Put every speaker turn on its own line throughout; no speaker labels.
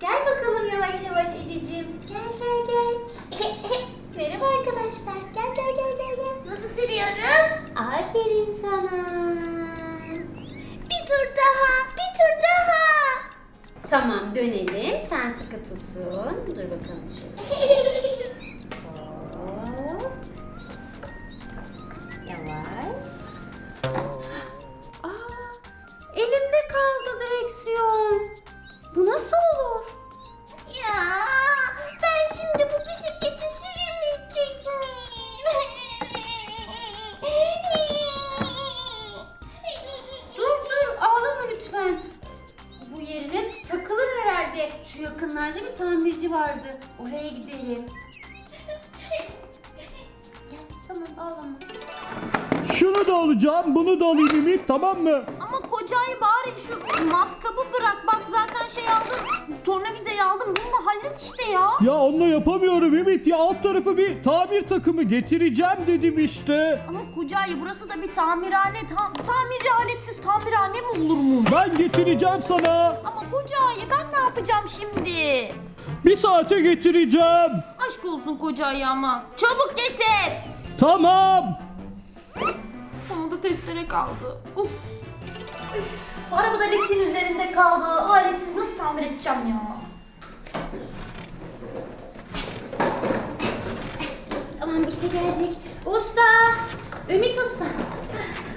Gel bakalım yavaş yavaş Ececiğim. Gel gel gel. Merhaba arkadaşlar. Gel gel gel gel gel.
Nasıl sürüyorum?
Aferin sana.
Bir tur daha, bir tur daha.
Tamam dönelim. Sen sıkı tutun. Dur bakalım şöyle. Şu yakınlarda bir tamirci vardı. Oraya gidelim. Gel tamam ağlama.
Şunu da alacağım, bunu da alayım Ümit tamam mı?
Ama kocayı bari şu matkabı bırak. Bak zaten şey aldım. Aldım. Bunu da hallet işte ya.
Ya onunla yapamıyorum Ümit ya alt tarafı bir tamir takımı getireceğim dedim işte.
Ama kocayı burası da bir tamirhane. Tam, tamirci aletsiz tamirhane mi olurmuş?
Ben getireceğim sana.
Ama kocayı ben ne yapacağım şimdi?
Bir saate getireceğim.
Aşk olsun kocayı ama. Çabuk getir.
Tamam.
Bana da testere kaldı. Uf. Üf. Arabada liftin üzerinde kaldı. Aletsiz nasıl tamir edeceğim ya?
Tamam işte geldik. Usta. Ümit Usta.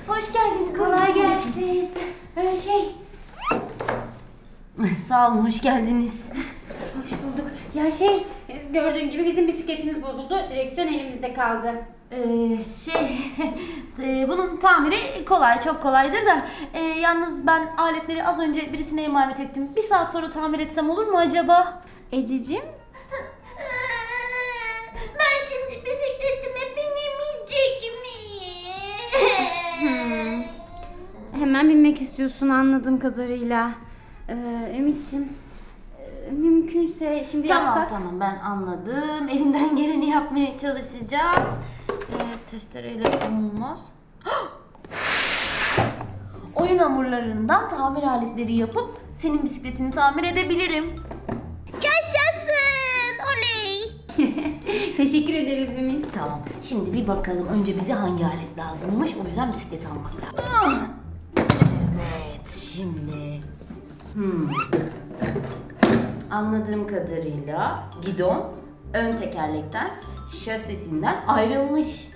Hoş geldiniz.
Kolay gelsin. Ee, şey
Sağ olun, hoş geldiniz.
hoş bulduk. Ya şey gördüğün gibi bizim bisikletimiz bozuldu. Direksiyon elimizde kaldı.
Ee, şey, e, bunun tamiri kolay, çok kolaydır da e, yalnız ben aletleri az önce birisine emanet ettim. Bir saat sonra tamir etsem olur mu acaba?
Ececiğim istiyorsun anladığım kadarıyla. Ee, Ümit'ciğim e, mümkünse şimdi
Tamam
yapsak.
tamam ben anladım. Elimden geleni yapmaya çalışacağım. Ee, testereyle olmaz. Oyun hamurlarından tamir aletleri yapıp senin bisikletini tamir edebilirim.
Yaşasın! Oley!
Teşekkür ederiz Ümit.
Tamam. Şimdi bir bakalım önce bize hangi alet lazımmış. O yüzden bisiklet almak lazım. Şimdi. Hmm. Anladığım kadarıyla gidon ön tekerlekten şasisinden ayrılmış.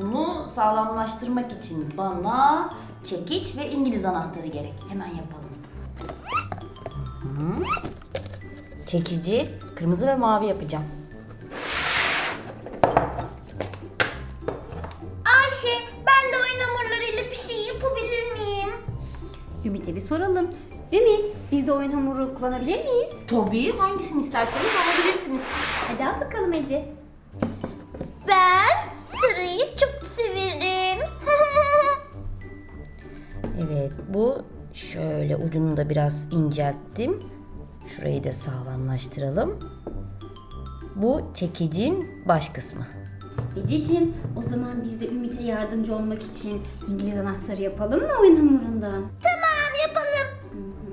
Bunu sağlamlaştırmak için bana çekiç ve İngiliz anahtarı gerek. Hemen yapalım. Hı. Çekici kırmızı ve mavi yapacağım.
Ümit'e bir soralım. Ümit biz de oyun hamuru kullanabilir miyiz?
Tabii hangisini isterseniz alabilirsiniz.
Hadi al bakalım Ece.
Ben sırayı çok severim.
Evet bu şöyle ucunu da biraz incelttim. Şurayı da sağlamlaştıralım. Bu çekicin baş kısmı.
Ececiğim o zaman biz de Ümit'e yardımcı olmak için İngiliz anahtarı yapalım mı oyun hamurundan?
tamam.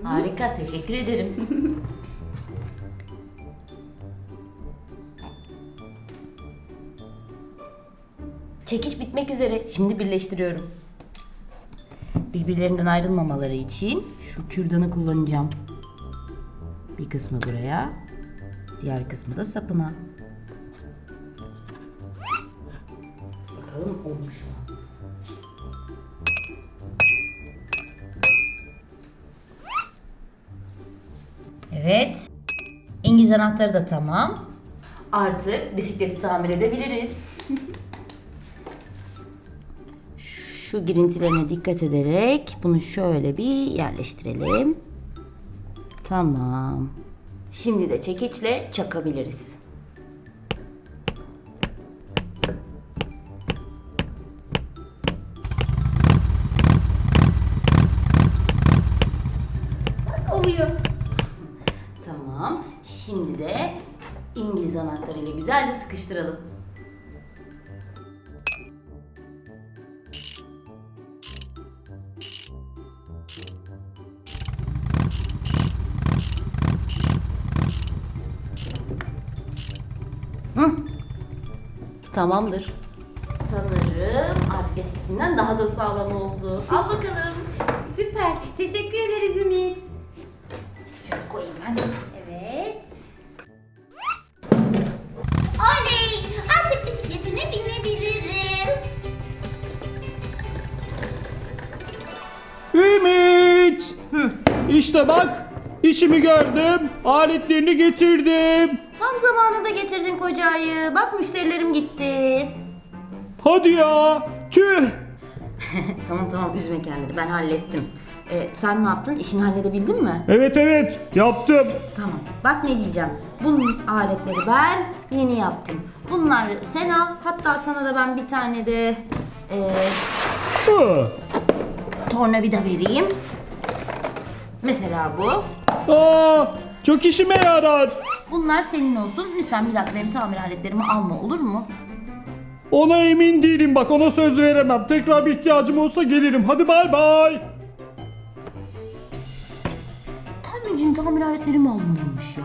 Harika teşekkür ederim. Çekiç bitmek üzere. Şimdi birleştiriyorum. Birbirlerinden ayrılmamaları için şu kürdanı kullanacağım. Bir kısmı buraya, diğer kısmı da sapına. Bakalım olmuş mu? Evet. İngiliz anahtarı da tamam. Artık bisikleti tamir edebiliriz. Şu girintilerine dikkat ederek bunu şöyle bir yerleştirelim. Tamam. Şimdi de çekiçle çakabiliriz. Şimdi de İngiliz anahtarıyla güzelce sıkıştıralım. Hı. Tamamdır. Sanırım artık eskisinden daha da sağlam oldu. Al bakalım.
Süper. Teşekkür ederiz Ümit.
Şöyle koyayım ben.
İşte bak işimi gördüm. Aletlerini getirdim.
Tam zamanında getirdin kocayı. Bak müşterilerim gitti.
Hadi ya. Tüh.
tamam tamam üzme kendini ben hallettim. Ee, sen ne yaptın? İşini halledebildin mi?
Evet evet yaptım.
Tamam. Bak ne diyeceğim. Bunun aletleri ben yeni yaptım. Bunları sen al. Hatta sana da ben bir tane de e,
Hı.
tornavida vereyim. Mesela bu.
Aa, çok işime yarar.
Bunlar senin olsun. Lütfen bir dakika benim tamir aletlerimi alma olur mu?
Ona emin değilim bak ona söz veremem. Tekrar bir ihtiyacım olsa gelirim. Hadi bay bay.
Tamircinin tamir aletleri mi alınıyormuş ya?